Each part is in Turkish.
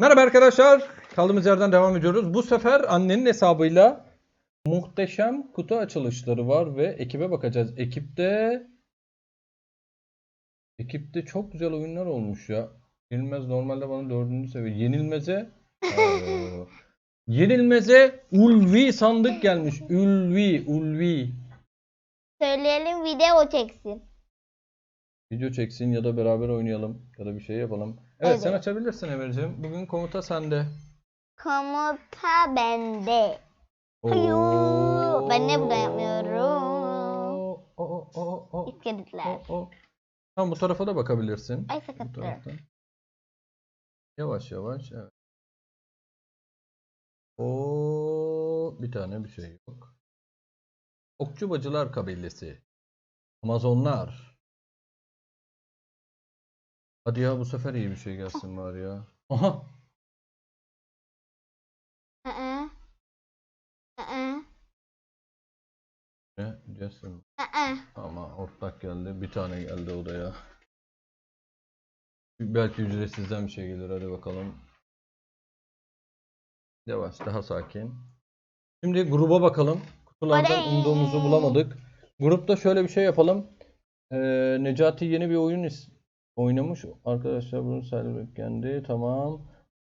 Merhaba arkadaşlar. Kaldığımız yerden devam ediyoruz. Bu sefer annenin hesabıyla muhteşem kutu açılışları var ve ekibe bakacağız. Ekipte ekipte çok güzel oyunlar olmuş ya. Yenilmez normalde bana dördüncü seviye. Yenilmeze Aa. Yenilmeze Ulvi sandık gelmiş. Ulvi, Ulvi. Söyleyelim video çeksin. Video çeksin ya da beraber oynayalım ya da bir şey yapalım. Evet, sen Evet. açabilirsin Emir'ciğim. Bugün komuta sende. Komuta bende. Hayır, ben ne burada yapmıyorum? Oo, oo, oo, oo, İskeletler. oo, oo. Tamam bu tarafa da bakabilirsin. Ay taraftan. Yavaş yavaş. Evet. Oo, bir tane bir şey yok. Okçu Bacılar kabilesi. Amazonlar. Hadi ya bu sefer iyi bir şey gelsin var ya. Aha. Aa. Aa. Ne? Jason. Aa. Ama ortak geldi. Bir tane geldi odaya. Belki ücretsizden bir şey gelir. Hadi bakalım. Yavaş, daha sakin. Şimdi gruba bakalım. Kutulardan Oley! umduğumuzu bulamadık. Grupta şöyle bir şey yapalım. Ee, Necati yeni bir oyun is- oynamış. Arkadaşlar bunu Selbek yendi. Tamam.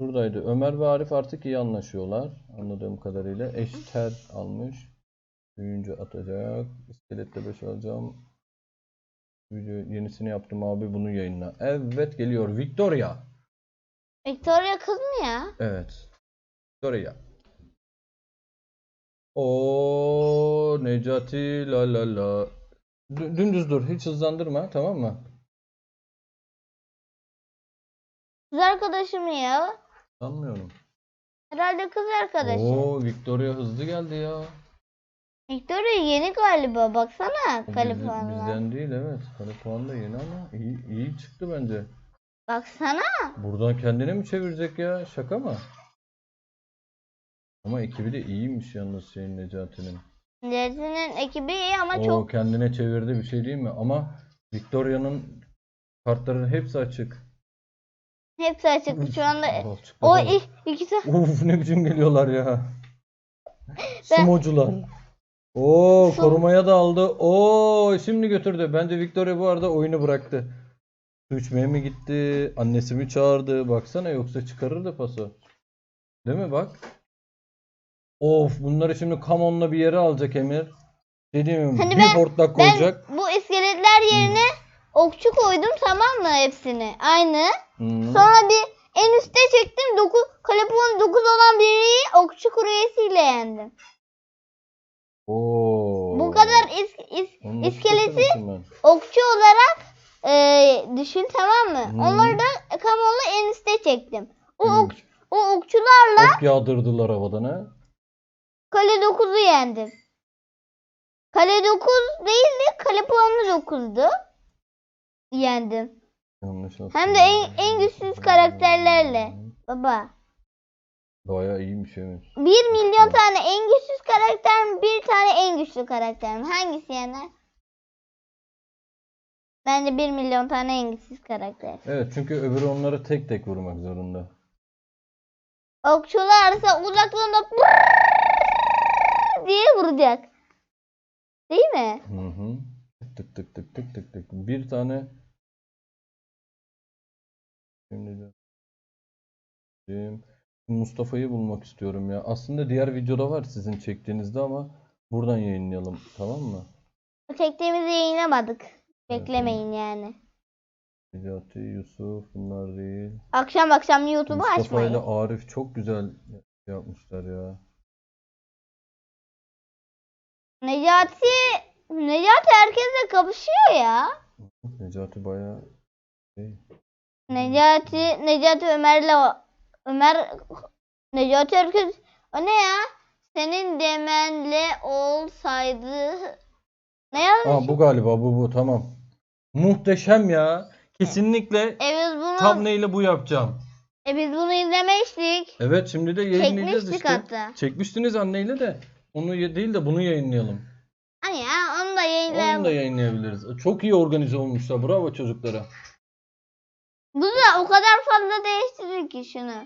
Şuradaydı. Ömer ve Arif artık iyi anlaşıyorlar. Anladığım kadarıyla. Eşter almış. Büyüyünce atacak. İskelette 5 alacağım. Video yenisini yaptım abi bunu yayınla. Evet geliyor. Victoria. Victoria kız mı ya? Evet. Victoria. O Necati la la la. Dü- Dümdüz dur. Hiç hızlandırma. Tamam mı? Kız arkadaşı mı ya? Sanmıyorum. Herhalde kız arkadaşı. Oo Victoria hızlı geldi ya. Victoria yeni galiba. Baksana Kaliforniya. bizden değil evet. Kalipuan da yeni ama iyi, iyi çıktı bence. Baksana. Buradan kendine mi çevirecek ya? Şaka mı? Ama ekibi de iyiymiş yalnız şeyin Necati'nin. Necati'nin ekibi iyi ama O çok kendine çevirdi bir şey değil mi? Ama Victoria'nın kartların hepsi açık. Hepsi açık. Şu anda o da. ilk ikisi Uf ne biçim geliyorlar ya. Sumocular. Oo Su- korumaya da aldı. Oo şimdi götürdü. Bence Victoria bu arada oyunu bıraktı. Su içmeye mi gitti? Annesi mi çağırdı? Baksana yoksa çıkarırdı paso. Değil mi bak? Of bunları şimdi Kamon'la bir yere alacak Emir. Dediğim Hani bir ben- hortlak ben koyacak. bu iskeletler yerine okçu koydum tamam mı hepsini? Aynı. Sonra bir en üste çektim. 9 Kalepon 9 olan biri okçu kuryesiyle yendim. Oo. Bu kadar is, is- iskeleti okçu olarak e, düşün tamam mı? Hmm. Onları da kamonla en üste çektim. O, Hmm. ok, o okçularla Ok yağdırdılar havadan ha. kale 9'u yendim. Kale 9 değil de kale puanı 9'du. Yendim. Yanlış Hem de en, en güçsüz karakterlerle. Baba. Bayağı iyiymiş Emir. 1 milyon tane en güçsüz karakter mi? Bir tane en güçlü karakter mi? Hangisi yener? Bence 1 milyon tane en güçsüz karakter. Evet çünkü öbürü onları tek tek vurmak zorunda. Okçularsa uzaklığında diye vuracak. Değil mi? Hı hı. Tık tık tık tık tık tık. Bir tane Mustafa'yı bulmak istiyorum ya. Aslında diğer videoda var sizin çektiğinizde ama buradan yayınlayalım. Tamam mı? Çektiğimizi yayınlamadık. Beklemeyin yani. Necati, Yusuf bunlar değil. Akşam akşam YouTube'u Mustafa açmayın. ile Arif çok güzel yapmışlar ya. Necati Necati herkesle kapışıyor ya. Necati bayağı şey. Necati Necati Ömer'le Ömer Necati herkes o ne ya? Senin demenle olsaydı ne yazmış? Aa bu galiba bu bu tamam. Muhteşem ya. Kesinlikle E biz bunu thumbnail'ı bu yapacağım. e biz bunu izlemiştik. Evet şimdi de yayınlayacağız Çekmiştik işte. hatta. Çekmiştiniz anneyle de. Onu değil de bunu yayınlayalım. Hani ya onu da Onu yayınlayalım. da yayınlayabiliriz. Çok iyi organize olmuşlar. Bravo çocuklara. Bu da o kadar fazla değiştirir ki şunu.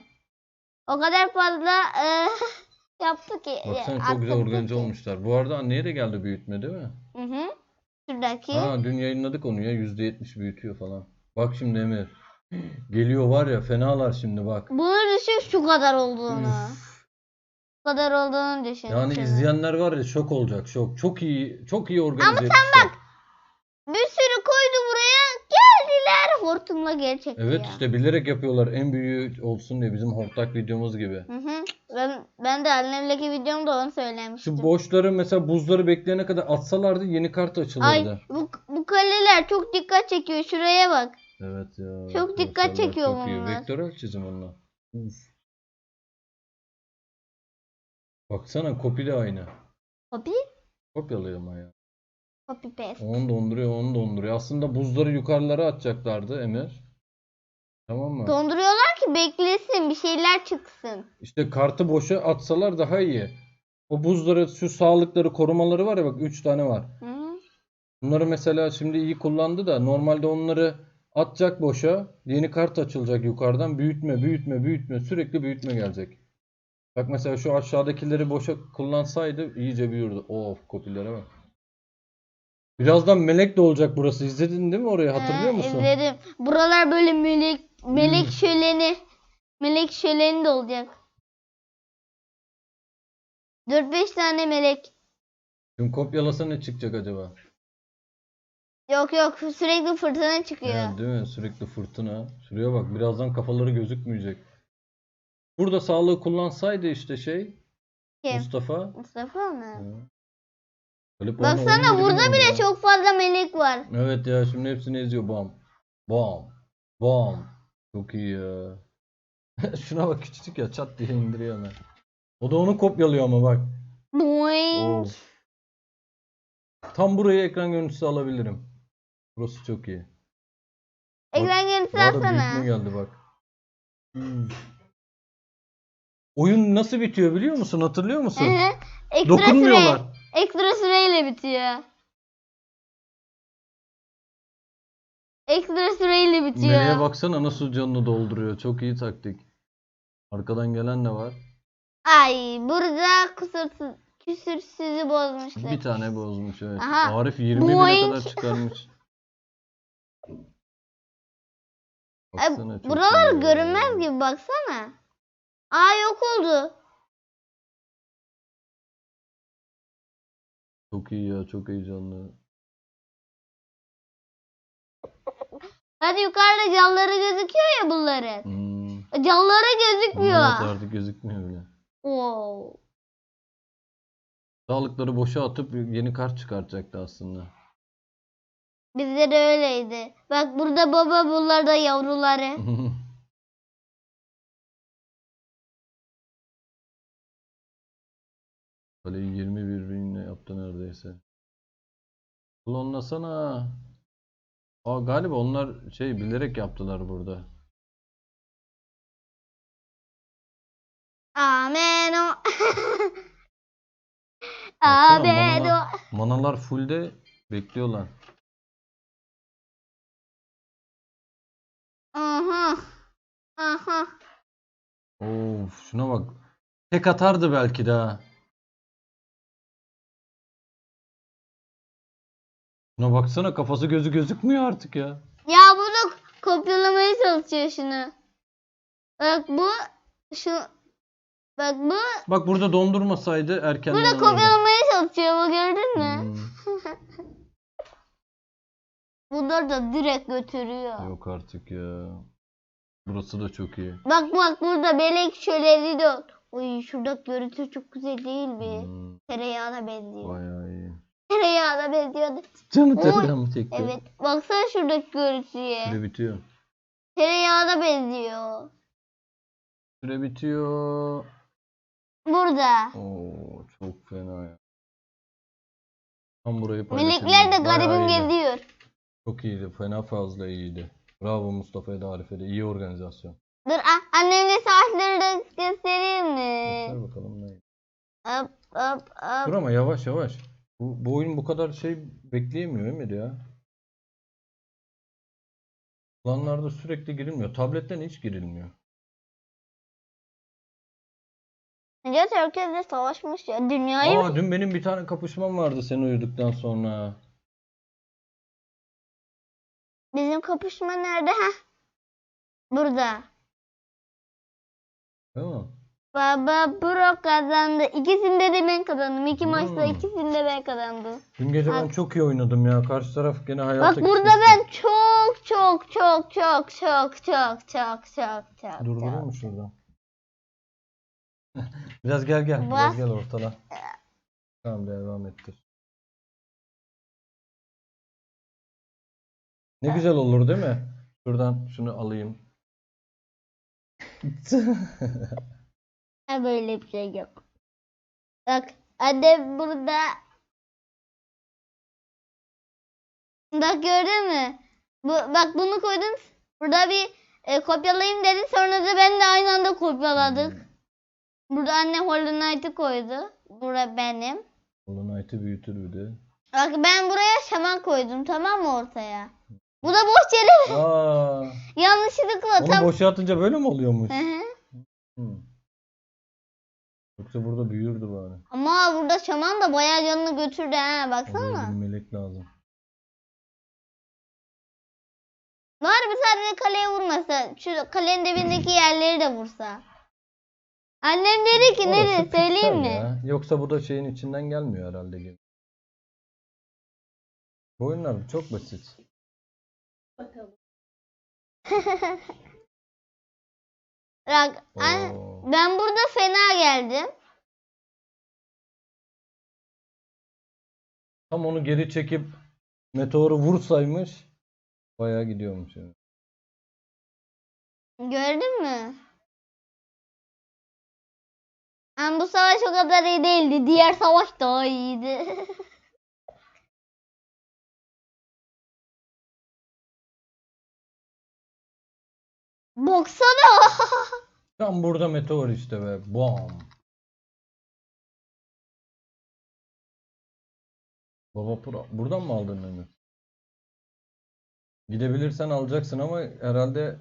O kadar fazla e, yaptı ki. e, Baksana çok güzel organize ki. olmuşlar. Bu arada anneye de geldi büyütme değil mi? Hı hı. Şuradaki. Ha dün yayınladık onu ya %70 büyütüyor falan. Bak şimdi Emir. Geliyor var ya fenalar şimdi bak. Bunu düşün şu kadar olduğunu. Üf. Bu kadar olduğunu düşün. Yani şunu. izleyenler var ya şok olacak şok. Çok iyi çok iyi organize etmişler. Bir sürü koydu buraya. Geldiler hortumla geri çekti Evet işte bilerek yapıyorlar en büyüğü olsun diye bizim hortlak videomuz gibi. Hı hı. Ben, ben de annemdeki videomda onu söylemiştim. Şu boşları mesela buzları bekleyene kadar atsalardı yeni kart açılırdı. Ay bu, bu kaleler çok dikkat çekiyor. Şuraya bak. Evet ya. Çok dikkat çekiyor çok iyi. bunlar. Vektörel çizim onlar. Uf. Baksana kopi de aynı. Copy. Kopyalıyor ama ya. Copy paste. Onu donduruyor, onu donduruyor. Aslında buzları yukarılara atacaklardı Emir. Tamam mı? Donduruyorlar ki beklesin bir şeyler çıksın. İşte kartı boşa atsalar daha iyi. O buzları, şu sağlıkları, korumaları var ya bak 3 tane var. Hı. Bunları mesela şimdi iyi kullandı da normalde onları atacak boşa. Yeni kart açılacak yukarıdan. Büyütme, büyütme, büyütme. Sürekli büyütme gelecek. Bak mesela şu aşağıdakileri boşa kullansaydı iyice büyürdü. Of kopilere bak. Birazdan melek de olacak burası. İzledin değil mi orayı? Hatırlıyor Ee, musun? İzledim. Buralar böyle melek melek Hmm. şöleni. Melek şöleni de olacak. 4-5 tane melek. Şimdi kopyalasa ne çıkacak acaba? Yok yok sürekli fırtına çıkıyor. Yani değil mi? Sürekli fırtına. Şuraya bak. Birazdan kafaları gözükmeyecek. Burada sağlığı kullansaydı işte şey Kim? Mustafa. Mustafa mı? Hı. Puanı Baksana 11 bin burada bile ya. çok fazla melek var. Evet ya şimdi hepsini eziyor bam. Bam. Bam. Çok iyi ya. Şuna bak küçücük ya çat diye indiriyor hemen. O da onu kopyalıyor ama bak. Boing. Of. Tam burayı ekran görüntüsü alabilirim. Burası çok iyi. Ekran görüntüsü Daha da alsana. geldi bak. Hmm. Oyun nasıl bitiyor biliyor musun? Hatırlıyor musun? Hı hı. Ekstra Dokunmuyorlar. Ekstra süreyle bitiyor. Ekstra süreyle bitiyor. Meleğe baksana nasıl canını dolduruyor. Çok iyi taktik. Arkadan gelen de var. Ay burada kusursuz küsürsüzü bozmuşlar. Bir tane bozmuş evet. Aha. Arif 20 bine Boing. kadar çıkarmış. Ay, Baksana, çok buralar iyi ya. görünmez gibi baksana. Aa yok oldu. Çok iyi ya çok heyecanlı. Hadi yukarıda canları gözüküyor ya bunların. Hmm. Canları gözükmüyor. Evet artık gözükmüyor bile. Wow. Sağlıkları boşa atıp yeni kart çıkartacaktı aslında. Bizde de öyleydi. Bak burada baba bunlar da yavruları. Kaleyi 21 binle yaptı neredeyse. Klonlasana. Aa, galiba onlar şey bilerek yaptılar burada. Amen o. Baksana, Amen o. manalar, manalar fullde bekliyorlar. Aha. Aha. Of şuna bak. Tek atardı belki de Şuna baksana kafası gözü gözükmüyor artık ya. Ya bunu kopyalamaya çalışıyor şunu. Bak bu şu bak bu Bak burada dondurmasaydı erkenden burada kopyalamaya çalışıyor bu gördün mü? Hmm, Bunlar da direkt götürüyor. yok artık ya. Burası da çok iyi. Bak bak burada melek şöleni de. Uy şuradaki görüntü çok güzel değil mi? Hmm, Tereyağına benziyor. bayağı. Tereyağına benziyordu. Canı Oy. tereyağımı çekti. Evet. Baksana şuradaki görüntüye. Süre bitiyor. Tereyağına benziyor. Süre bitiyor. Burada. Oo çok fena ya. Tam burayı Melekler de. Bayağı garibim iyiydi. geziyor. Çok iyiydi. Fena fazla iyiydi. Bravo Mustafa'ya da Arif'e de. İyi organizasyon. Dur a- annemle saatleri de göstereyim Göster mi? bakalım ne. Hop hop Dur hop. ama yavaş yavaş. Bu, bu oyun bu kadar şey bekleyemiyor Emir ya. Planlarda sürekli girilmiyor. Tabletten hiç girilmiyor. Necati herkesle savaşmış ya. Dünyayı Aa dün benim bir tane kapışmam vardı sen uyuduktan sonra. bizim kapışma nerede? Heh. Burada. Değil mi? Baba Bro kazandı. İkisinde de ben kazandım. İki maçta Hmm. ikisinde ben kazandım. Dün gece ben çok iyi oynadım ya. Karşı taraf gene hayata Bak burada küsmüştü. ben çok çok çok çok çok çok çok çok çok Durdurayım çok. mı şurada? Biraz gel gel. Biraz Bas. gel ortala. Tamam devam ettir. Ne güzel olur değil mi? Şuradan şunu alayım. Ha böyle bir şey yok. Bak annem burada. Bak gördün mü? Bu, bak bunu koydum. Burada bir e, kopyalayayım dedi. Sonra da ben de aynı anda kopyaladık. Burada annem Hollow Knight'ı koydu. Bura benim. Hollow Knight'ı büyütür bir de. Bak ben buraya şaman koydum tamam mı ortaya? Bu da boş yere Aa, yanlışlıkla onu tam. boşa atınca böyle mi oluyormuş? Hı hı. Hı. Yoksa burada büyürdü bari. Ama burada şaman da bayağı canını götürdü ha Oraya baksana. bir melek lazım. Var bir sadece kaleye vurmasa. Şu kalenin dibindeki yerleri de vursa. Annem dedi ki Orası nereye söyleyeyim mi? ya. Yoksa bu da şeyin içinden gelmiyor herhalde gibi. Bu oyunlar çok basit. Bakalım. Bak an- Oo. ben burada fena geldim. Tam onu geri çekip meteoru vursaymış bayağı gidiyormuş yani. Gördün mü? Ama bu savaş o kadar iyi değildi. Diğer savaş daha iyiydi. Baksana. Tam burada meteor işte be. Bam. Baba. Buradan mı aldın Mehmet? Gidebilirsen alacaksın ama herhalde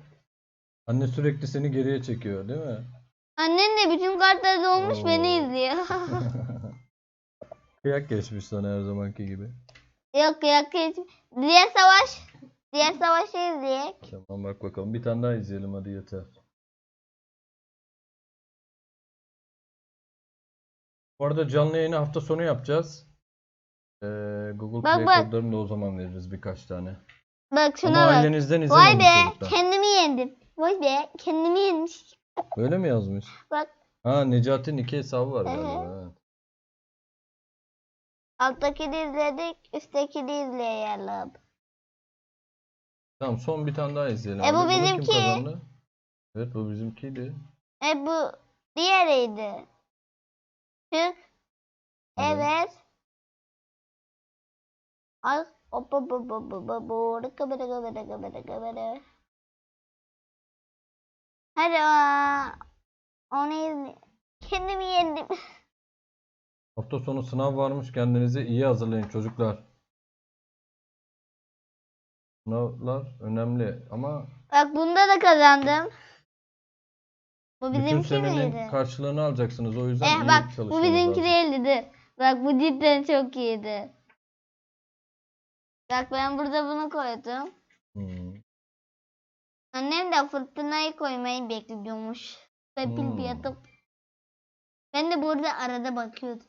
anne sürekli seni geriye çekiyor değil mi? Annen de bütün kartları dolmuş beni Oo. izliyor. Kıyak geçmiş sana her zamanki gibi. yok yok hiç. Diğer savaş. Diğer savaşı izleyek. Tamam bak bakalım. Bir tane daha izleyelim hadi yeter. Bu arada canlı yayını hafta sonu yapacağız. Ee, Google Bak, Play bak. kodlarını da o zaman veririz birkaç tane. Bak şuna Ama bak. ailenizden Vay izlemeyin be çocuklar. kendimi yendim. Vay be kendimi yenmiş. Öyle mi yazmış? Bak. Ha Necati'nin iki hesabı var galiba. evet. Alttakini izledik. Üsttekini izleyelim. Tamam son bir tane daha izleyelim. E, bu hadi. Bunu kim bizimki. kazandı? Evet bu bizimkiydi. E bu diğeriydi. Çık. Hadi. Evet. Ay. Hop hop hop hop hop hop. Kamera kamera kamera kamera. Hadi. Onu izle. Kendimi yendim. Hafta sonu sınav varmış. Kendinize iyi hazırlayın çocuklar. Sınavlar önemli ama Bak bunda da kazandım. Bu bütün bizimki senenin miydi? karşılığını alacaksınız. O yüzden Eh iyi bak bu çalışmanız bizimki lazım. değildi. Bak bu cidden çok iyiydi. Bak ben burada bunu koydum. Hmm. Annem de fırtınayı koymayı bekliyormuş. Pepil bir Hmm. yatıp. Ben de burada arada bakıyordum.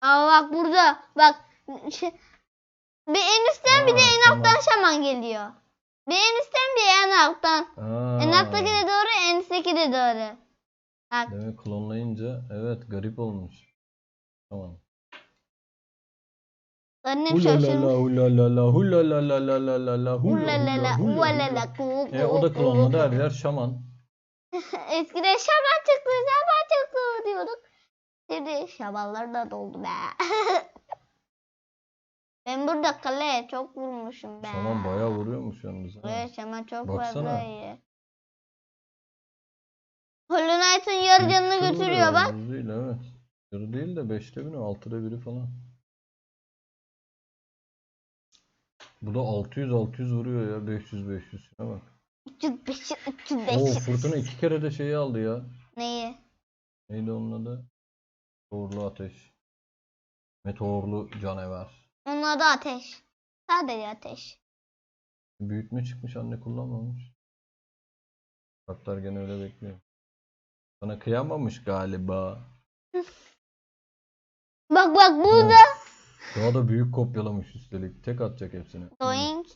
Aa bak burada. Bak. şu- Bir en üstten bir de Aa, en tamam. alttan şaman geliyor. Bir en üstten bir en alttan. Aa, En alttaki de doğru en üstteki de doğru. Bak. Demek klonlayınca evet garip olmuş. Tamam. Annem şaşırmış. Hulalala hulalala hulalala Ulalala, hulalala ulalala, ku, E o da klonladı her yer şaman. Eskiden şaban çıktı, şaban çıktı diyorduk. Şimdi şabanlar da doldu be. ben burada kaleye çok vurmuşum be. Şaman bayağı vuruyormuş yalnız. Evet şaman çok fazla iyi. Hollow Knight'ın yarı canını götürüyor bak. değil evet. Yarı değil de beşte biri, altıda biri falan. Bu da 600 600 vuruyor ya 500 500 şuna bak. 305, Oo 305. fırtına iki kere de şeyi aldı ya. Neyi? Neydi onun adı? Meteorlu ateş. Meteorlu canavar. Onun adı ateş. Sadece ateş. Büyütme çıkmış anne kullanmamış. Kartlar gene öyle bekliyor. Sana kıyamamış galiba. Bak bak burada. Daha da büyük kopyalamış üstelik. Tek atacak hepsini. Doink.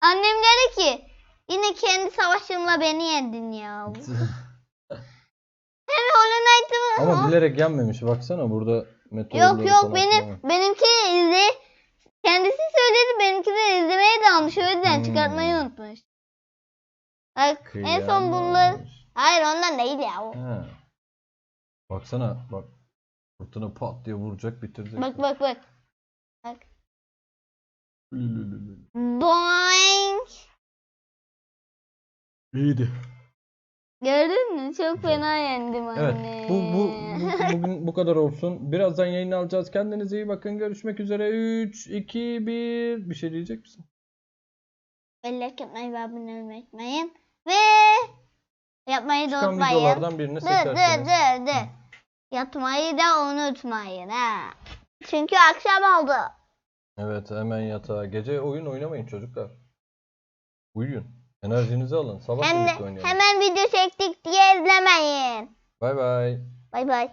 Annem dedi ki yine kendi savaşımla beni yendin ya. Hem Hollow Knight'ımı Ama bilerek yenmemiş. Baksana burada Yok meteorları yok falan benim filan. benimki izle kendisi söyledi benimki de izlemeye dalmış o yüzden Hmm. çıkartmayı unutmuş. Bak en son bunlar Kıyamamış. hayır ondan değil ya o. He. Baksana bak. Fırtına pat diye vuracak bitirecek. Bak bak bak. Lülülülü. Doink. İyiydi. Gördün mü? Çok fena yendim Evet. anne. Bu, bu, bu- bugün bu kadar olsun. Birazdan yayını alacağız. Kendinize iyi bakın. Görüşmek üzere. 3, 2, 1. Bir şey diyecek misin? Bellek yapmayı ve abone olmayı unutmayın. Ve yapmayı da Çıkan unutmayın. videolardan birini dur seçerseniz. dur dur. Yatmayı da unutmayın ha. Çünkü akşam oldu. Evet hemen yatağa. Gece oyun oynamayın çocuklar. Uyuyun. Enerjinizi alın. Sabah Hem de, oynayalım. hemen video çektik diye izlemeyin. Bay bay. Bay bay.